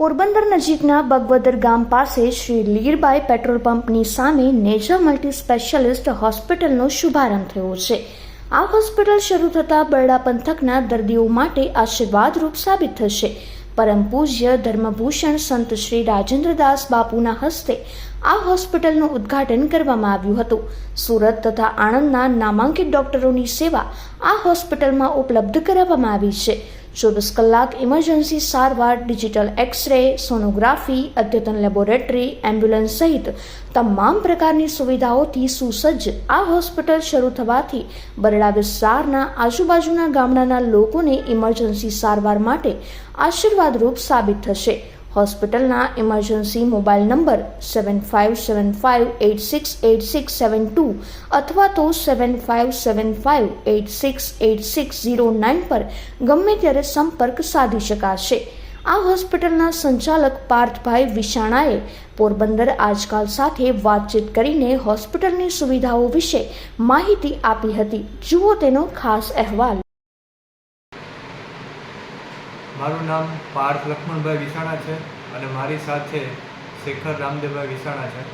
પોરબંદર નજીકના બગવદર ગામ પાસે શ્રી લીરબાઈ પેટ્રોલ પંપની સામે નેજા મલ્ટી સ્પેશિયાલિસ્ટ હોસ્પિટલનો શુભારંભ થયો છે. આ હોસ્પિટલ શરૂ થતાં બરડા પંથકના દર્દીઓ માટે આશીર્વાદરૂપ સાબિત થશે. પરમ પૂજ્ય ધર્મભૂષણ સંત શ્રી રાજેન્દ્રદાસ બાપુના હસ્તે આ હોસ્પિટલનું ઉદ્ઘાટન કરવામાં આવ્યું હતું. સુરત તથા આણંદના નામાંકિત ડોક્ટરોની સેવા આ હોસ્પિટલમાં ઉપલબ્ધ કરાવવામાં આવી છે. ચોવીસ કલાક ઇમરજન્સી સારવાર ડિજિટલ એક્સરે સોનોગ્રાફી અદ્યતન લેબોરેટરી એમ્બ્યુલન્સ સહિત તમામ પ્રકારની સુવિધાઓથી સુસજ્જ આ હોસ્પિટલ શરૂ થવાથી બરડા વિસ્તારના આજુબાજુના ગામડાના લોકોને ઇમરજન્સી સારવાર માટે આશીર્વાદરૂપ સાબિત થશે. હોસ્પિટલના emergency mobile number seven five seven five eight six eight six seven two અથવા તો seven five seven five eight six eight six zero nine પર ગમે ત્યારે સંપર્ક સાધી શકાશે. આ હોસ્પિટલના સંચાલક પાર્થભાઈ વિશાણાએ પોરબંદર આજકાલ સાથે વાતચીત કરીને હોસ્પિટલની સુવિધાઓ વિશે માહિતી આપી હતી. જુઓ તેનો ખાસ અહેવાલ. મારું નામ પાર્થ લક્ષ્મણભાઈ વિસાણા છે અને મારી સાથે શેખર રામદેવભાઈ વિસાણા છે.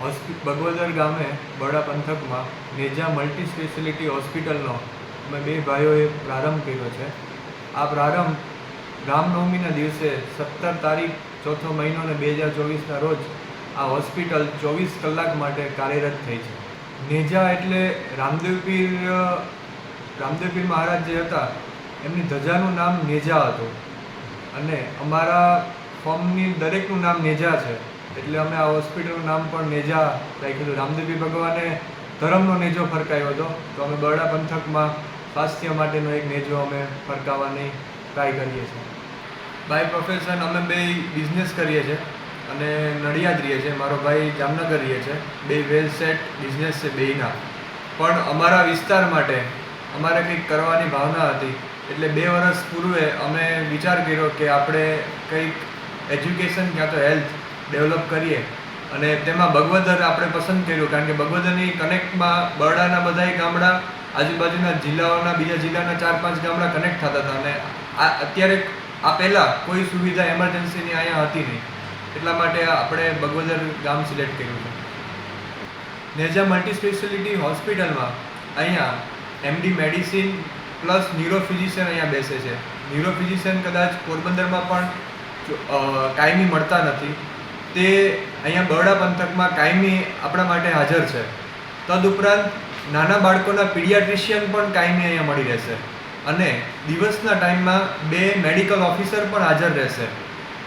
હોસ્પિ, બગવદર ગામે બડા પંથકમાં નેજા મલ્ટી સ્પેશિયાલિટી હોસ્પિટલનો અમે બે ભાઈઓએ પ્રારંભ કર્યો છે. આ પ્રારંભ રામનવમીના દિવસે સત્તર તારીખ ચોથો મહિનો અને બે હજાર ચોવીસના રોજ આ હોસ્પિટલ ચોવીસ કલાક માટે કાર્યરત થઈ છે. નેજા એટલે રામદેવપીર રામદેવપીર મહારાજ જે હતા એમની ધજાનું નામ નેજા હતું. અને અમારા ફોર્મની દરેકનું નામ નેજા છે. એટલે અમે આ હોસ્પિટલનું નામ પણ નેજા રાખ્યું. રામદેવી ભગવાને ધર્મનો નેજો ફરકાયો હતો. તો અમે બરડા પંથકમાં સ્વાસ્થ્ય માટેનો એક નેજો અમે ફરકાવવાની ટ્રાય કરીએ છીએ. બાય પ્રોફેશન અમે બે બિઝનેસ કરીએ છીએ. અને નડિયાદ રહીએ છીએ. મારો ભાઈ જામનગર રહીએ છે. બે વેલ સેટ બિઝનેસ છે બેયના. પણ અમારા વિસ્તાર માટે અમારે કંઈક કરવાની ભાવના હતી. એટલે બે વર્ષ પૂર્વે અમે વિચાર કર્યો કે આપણે કંઈક એજ્યુકેશન ક્યાં તો હેલ્થ ડેવલપ કરીએ. અને તેમાં બગવદર આપણે પસંદ કર્યું, કારણ કે બગવદરની કનેક્ટમાં બરડાના બધાય ગામડા, આજુબાજુના જિલ્લાઓના, બીજા જિલ્લાના ચાર પાંચ ગામડા કનેક્ટ થતા હતા. અને આ અત્યારે આ પહેલાં કોઈ સુવિધા એમરજન્સીની અહીંયા હતી નહીં. એટલા માટે આપણે બગવદર ગામ સિલેક્ટ કર્યું છે. નેજા મલ્ટી સ્પેશિયાલિટી હોસ્પિટલમાં અહીંયા એમડી મેડિસિન પ્લસ ન્યુરો અહીંયા બેસે છે. ન્યુરો કદાચ પોરબંદરમાં પણ કાયમી મળતા નથી. તે અહીંયા બરડા પંથકમાં કાયમી આપણા માટે હાજર છે. તદુપરાંત નાના બાળકોના પીડિયાટ્રિશિયન પણ કાયમી અહીંયા મળી રહેશે. અને દિવસના ટાઈમમાં બે મેડિકલ ઓફિસર પણ હાજર રહેશે.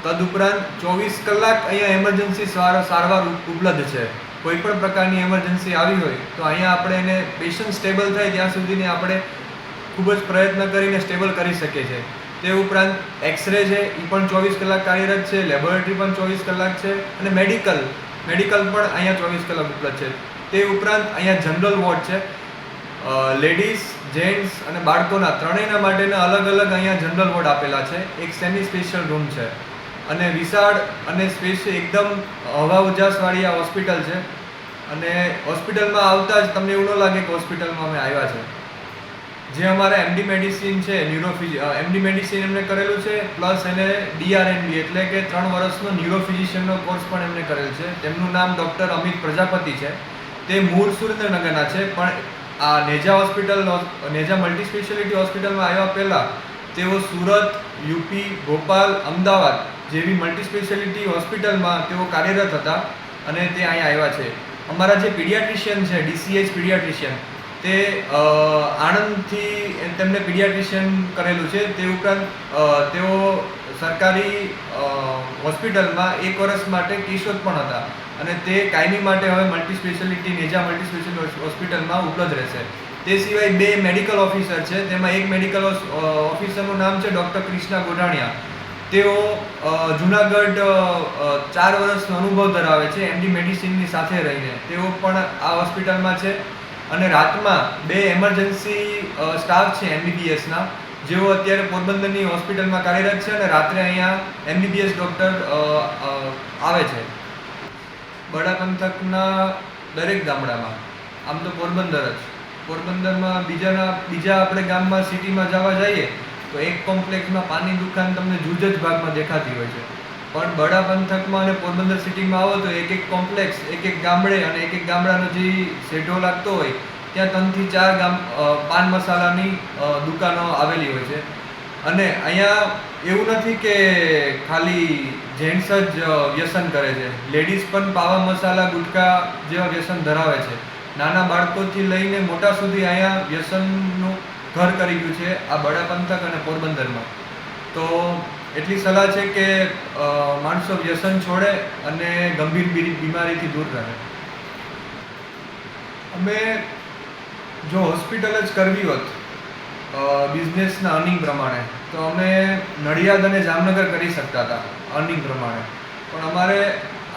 તદુપરાંત ચોવીસ કલાક અહીંયા એમરજન્સી સાર, સારવાર ઉપલબ્ધ છે. કોઈ પણ પ્રકારની એમરજન્સી આવી હોય તો અહીંયા આપણે એને પેશન્ટ સ્ટેબલ થાય ત્યાં સુધીને આપણે ખૂબ જ પ્રયત્ન કરીને સ્ટેબલ કરી શકીએ છીએ તે ઉપરાંત એક્સરે છે એ પણ ચોવીસ કલાક કાર્યરત છે, લેબોરેટરી પણ ચોવીસ કલાક છે અને મેડિકલ મેડિકલ પણ અહીંયા ચોવીસ કલાક ઉપલબ્ધ છે. તે ઉપરાંત અહીંયા જનરલ વોર્ડ છે. લેડીઝ, જેન્ટ્સ અને બાળકોના ત્રણેયના માટેના અલગ અલગ અહીંયા જનરલ વોર્ડ આપેલા છે. એક સેમી સ્પેશિયલ રૂમ છે. અને વિશાળ અને સ્પેશિયલ એકદમ હવા ઉજાસવાળી આ હોસ્પિટલ છે. અને હોસ્પિટલમાં આવતા જ તમને એવું ન લાગે કે હોસ્પિટલમાં અમે આવ્યા છે. જે અમારા એમડી મેડિસિન છે ન્યુરોફિઝ એમડી મેડિસિન એમને કરેલું છે પ્લસ એને ડીઆરએનબી એટલે કે ત્રણ વર્ષનો ન્યુરોફિઝિશિયનનો કોર્સ પણ એમને કરેલ છે. તેમનું નામ ડૉક્ટર અમિત પ્રજાપતિ છે. તે મૂળ સુરેન્દ્રનગરના છે, પણ આ નેજા હોસ્પિટલ નેજા મલ્ટી સ્પેશિયાલિટી હોસ્પિટલમાં આવ્યા પહેલાં તેઓ સુરત, યુપી, ભોપાલ, અમદાવાદ જેવી મલ્ટી સ્પેશિયાલિટી હોસ્પિટલમાં તેઓ કાર્યરત હતા અને તે અહીંયા આવ્યા છે. અમારા જે પીડિયાટ્રિશિયન છે ડીસીએચ પીડિયાટ્રિશિયન તે આણંદથી તેમને પીડિયાટ્રિશિયન કરેલું છે. તે ઉપરાંત તેઓ સરકારી હોસ્પિટલમાં એક વર્ષ માટે કેશોદ પણ હતા અને તે કાયમી માટે હવે મલ્ટી સ્પેશિયાલિટી નેજા મલ્ટી સ્પેશિયાલિટી હોસ્પિટલમાં ઉપલબ્ધ રહેશે. તે સિવાય બે મેડિકલ ઓફિસર છે. તેમાં એક મેડિકલ ઓફિસરનું નામ છે ડૉક્ટર ક્રિષ્ના ગોઢાણિયા. તેઓ જુનાગઢ ચાર વર્ષનો અનુભવ ધરાવે છે એમડી મેડિસિનની સાથે રહીને. તેઓ પણ આ હોસ્પિટલમાં છે. અને રાતમાં બે એમરજન્સી સ્ટાફ છે એમબીબીએસના જેઓ અત્યારે પોરબંદરની હોસ્પિટલમાં કાર્યરત છે અને રાત્રે અહીંયા એમબીબીએસ ડૉક્ટર આવે છે. બડા પંથકના દરેક ગામડામાં, આમ તો પોરબંદર જ. પોરબંદરમાં બીજાના, બીજા આપણે ગામમાં સિટીમાં જવા જઈએ, તો એક કોમ્પ્લેક્સમાં પાનની દુકાન તમને જુજ જ ભાગમાં દેખાતી હોય છે. પણ બડા પંથકમાં અને પોરબંદર સિટીમાં આવો તો એક એક કોમ્પ્લેક્સ, એક એક ગામડે અને એક એક ગામડાનો જે શેઢો લાગતો હોય, ત્યાં ત્રણથી ચાર ગામ પાન મસાલાની દુકાનો આવેલી હોય છે. અને અહીંયા એવું નથી કે ખાલી જેન્ટ્સ જ વ્યસન કરે છે. લેડીઝ પણ પાવા મસાલા, ગુટકા જેવા વ્યસન ધરાવે છે. નાના બાળકોથી લઈને મોટા સુધી અહીંયા વ્યસનનું ઘર કરી ગયું છે આ બડા પંથક અને પોરબંદરમાં. તો એટલી સલાહ છે કે માણસો વ્યસન છોડે અને ગંભીર બીમારીથી દૂર રહે. અમે જો હોસ્પિટલ જ કરવી હોત બિઝનેસના અર્નિંગ પ્રમાણે, તો અમે નડિયાદ અને જામનગર કરી શકતા હતા, અર્નિંગ પ્રમાણે. પણ અમારે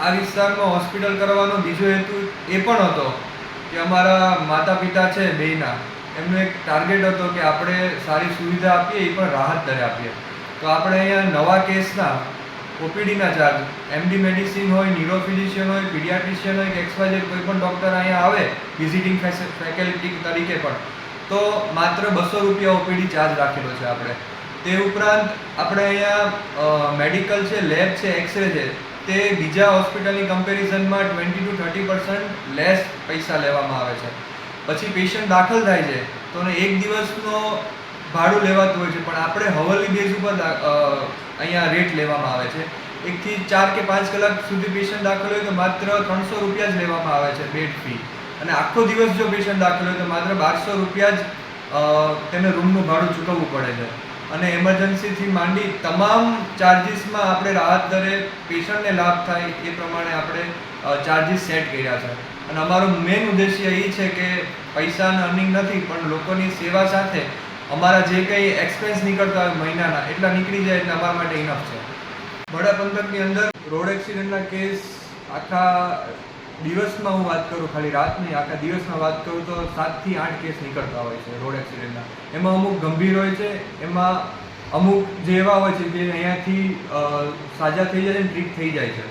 આ વિસ્તારમાં હોસ્પિટલ કરવાનો બીજો હેતુ એ પણ હતો કે અમારા માતા પિતા છે બેયના, એમનો એક ટાર્ગેટ હતો કે આપણે સારી સુવિધા આપીએ, એ પણ રાહત દરે આપીએ. તો આપણે અહીંયા નવા કેસના ઓપીડીના ચાર્જ એમડી મેડિસિન હોય ન્યુરો ફિઝિશિયન હોય પીડિયાટ્રિશિયન હોય કે એક્સવાયઝેડ કોઈ પણ ડૉક્ટર અહીંયા આવે વિઝિટિંગ ફેકલ્ટી તરીકે પણ, તો માત્ર બસો રૂપિયા ઓપીડી ચાર્જ રાખેલો છે આપણે. તે ઉપરાંત આપણે અહીંયા મેડિકલ છે લેબ છે એક્સરે છે, તે બીજા હોસ્પિટલની કમ્પેરિઝનમાં twenty two thirty percent less પૈસા લેવામાં આવે છે. પછી પેશન્ટ દાખલ થાય છે, તો એક દિવસનો ભાડું લેવાતું હોય છે, પણ આપણે હવલની બેઝ ઉપર અહીંયા રેટ લેવામાં આવે છે. એકથી ચાર કે પાંચ કલાક સુધી પેશન્ટ દાખલ હોય તો માત્ર ત્રણસો રૂપિયા જ લેવામાં આવે છે બેડ ફી અને આખો દિવસ જો પેશન્ટ દાખલ હોય તો માત્ર બારસો રૂપિયા જ તેને રૂમનું ભાડું ચૂકવવું પડે છે. અને એમરજન્સીથી માંડી તમામ ચાર્જીસમાં આપણે રાહત દરે પેશન્ટને લાભ થાય એ પ્રમાણે આપણે ચાર્જીસ સેટ કર્યા છે. અને અમારો મેઇન ઉદ્દેશ્ય એ છે કે પૈસાના અર્નિંગ નથી, પણ લોકોની સેવા સાથે અમારા જે કંઈ એક્સપેન્સ નીકળતા હોય મહિનાના, એટલા નીકળી જાય એટલે અમારા માટે ઇનફ છે. વડા પંથકની અંદર રોડ એક્સિડન્ટના કેસ આખા દિવસમાં હું વાત કરું, ખાલી રાત નહીં આખા દિવસમાં વાત કરું તો સાતથી આઠ કેસ નીકળતા હોય છે રોડ એક્સિડન્ટના એમાં અમુક ગંભીર હોય છે, એમાં અમુક જે એવા હોય છે જે અહીંયાથી સાજા થઈ જાય છે ટ્રીટ થઈ જાય છે.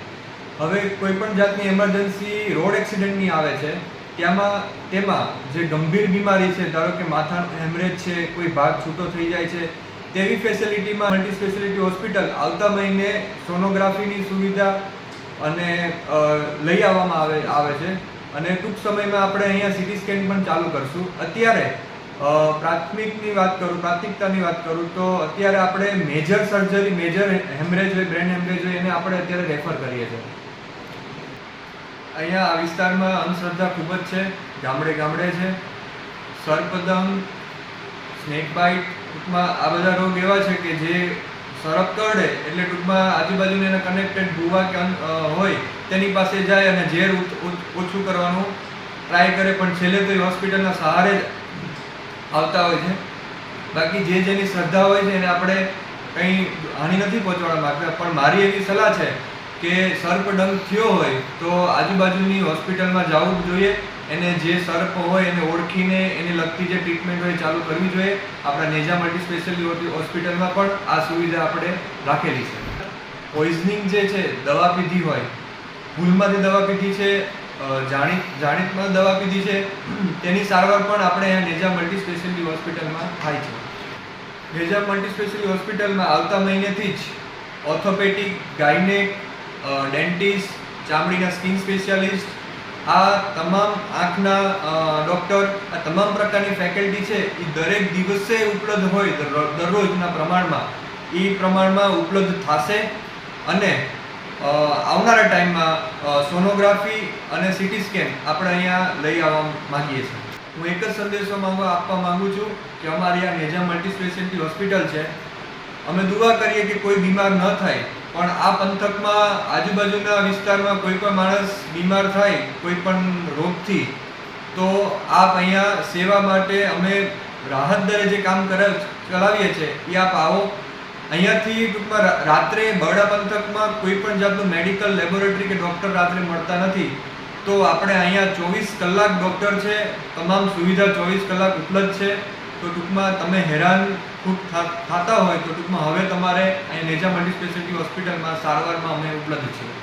હવે કોઈ પણ જાતની એમરજન્સી રોડ એક્સિડન્ટની આવે છે ત્યાંમાં તેમાં જે ગંભીર બીમારી છે, ધારો કે માથાનો હેમરેજ છે, કોઈ ભાગ છૂટો થઈ જાય છે, તેવી ફેસિલિટીમાં મલ્ટી સ્પેશિયાલિટી હોસ્પિટલ આવતા મહિને સોનોગ્રાફીની સુવિધા અને લઈ આવવામાં આવે આવે છે. અને ટૂંક સમયમાં આપણે અહીંયા સિટી સ્કેન પણ ચાલુ કરશું. અત્યારે પ્રાથમિકની વાત કરું, પ્રાથમિકતાની વાત કરું, તો અત્યારે આપણે મેજર સર્જરી મેજર હેમરેજ હોય બ્રેન હેમરેજ હોય, એને આપણે અત્યારે રેફર કરીએ છીએ. અહીંયા આ વિસ્તારમાં અંધશ્રદ્ધા ખૂબ જ છે, ગામડે ગામડે છે. સર્પદમ સ્નેક બાઇટ ટૂંકમાં આ બધા રોગ એવા છે કે જે સરપ કરડે એટલે ટૂંકમાં આજુબાજુને એના કનેક્ટેડ ભૂવા કે હોય તેની પાસે જાય અને ઝેર ઓછું કરવાનું ટ્રાય કરે, પણ છેલ્લે તો એ હોસ્પિટલના સહારે જ આવતા હોય છે. બાકી જે જેની શ્રદ્ધા હોય છે એને આપણે કંઈ હાનિ નથી પહોંચાડવા માગતા, પણ મારી એવી સલાહ છે કે સર્પદંગ થયો હોય તો આજુબાજુની હોસ્પિટલમાં જવું જોઈએ. એને જે સર્પ હોય એને ઓળખીને એને લગતી જે ટ્રીટમેન્ટ હોય ચાલુ કરવી જોઈએ. આપણા નેજા મલ્ટી સ્પેશિયલિટી હોસ્પિટલમાં પણ આ સુવિધા આપણે રાખેલી છે. પોઈઝનિંગ જે છે દવા પીધી હોય. ભૂલમાંથી દવા પીધી છે જાણીત, જાણીતમાં દવા પીધી છે. તેની સારવાર પણ આપણે અહીંયા નેજા મલ્ટી સ્પેશિયલિટી હોસ્પિટલમાં થાય છે. નેજા મલ્ટી સ્પેશિયલિટી હોસ્પિટલમાં આવતા મહિનેથી જ ઓર્થોપેટિક ગાયનેક ડેન્ટિસ્ટ ચામડીના સ્કિન સ્પેશિયાલિસ્ટ આ તમામ આંખના ડૉક્ટર આ તમામ પ્રકારની ફેકલ્ટી છે એ દરેક દિવસે ઉપલબ્ધ હોય દરરોજના પ્રમાણમાં. એ પ્રમાણમાં ઉપલબ્ધ થશે અને આવનારા ટાઈમમાં સોનોગ્રાફી અને સિટી સ્કેન આપણે અહીંયા લઈ આવવા માગીએ છીએ. હું એક જ સંદેશો આપવા માગું છું કે અમારી આ નેજા મલ્ટી સ્પેશિયાલિટી હોસ્પિટલ છે અમે દુઆ કરીએ કે કોઈ બીમાર ન થાય. પણ આ પંથકમાં, આજુબાજુના વિસ્તારમાં કોઈ પણ માણસ બીમાર થાય, કોઈ પણ રોગથી, તો આપ અહીંયા સેવા માટે અમે રાહત દરે જે કામ કર, ચલાવીએ છીએ એ આપ આવો. અહીંયાથી ટૂંકમાં રાત્રે બરડા પંથકમાં કોઈ પણ જાતનું મેડિકલ લેબોરેટરી કે ડૉક્ટર રાત્રે મળતા નથી. તો આપણે અહીંયા ચોવીસ કલાક ડૉક્ટર છે, તમામ સુવિધા ચોવીસ કલાક ઉપલબ્ધ છે. તો ટૂંકમાં તમે હેરાન ખૂબ થતા હોય તો ટૂંકમાં હવે તમારે અહીંયા નેજા મલ્ટી સ્પેશિયાલિટી હોસ્પિટલમાં સારવારમાં અમે ઉપલબ્ધ છીએ.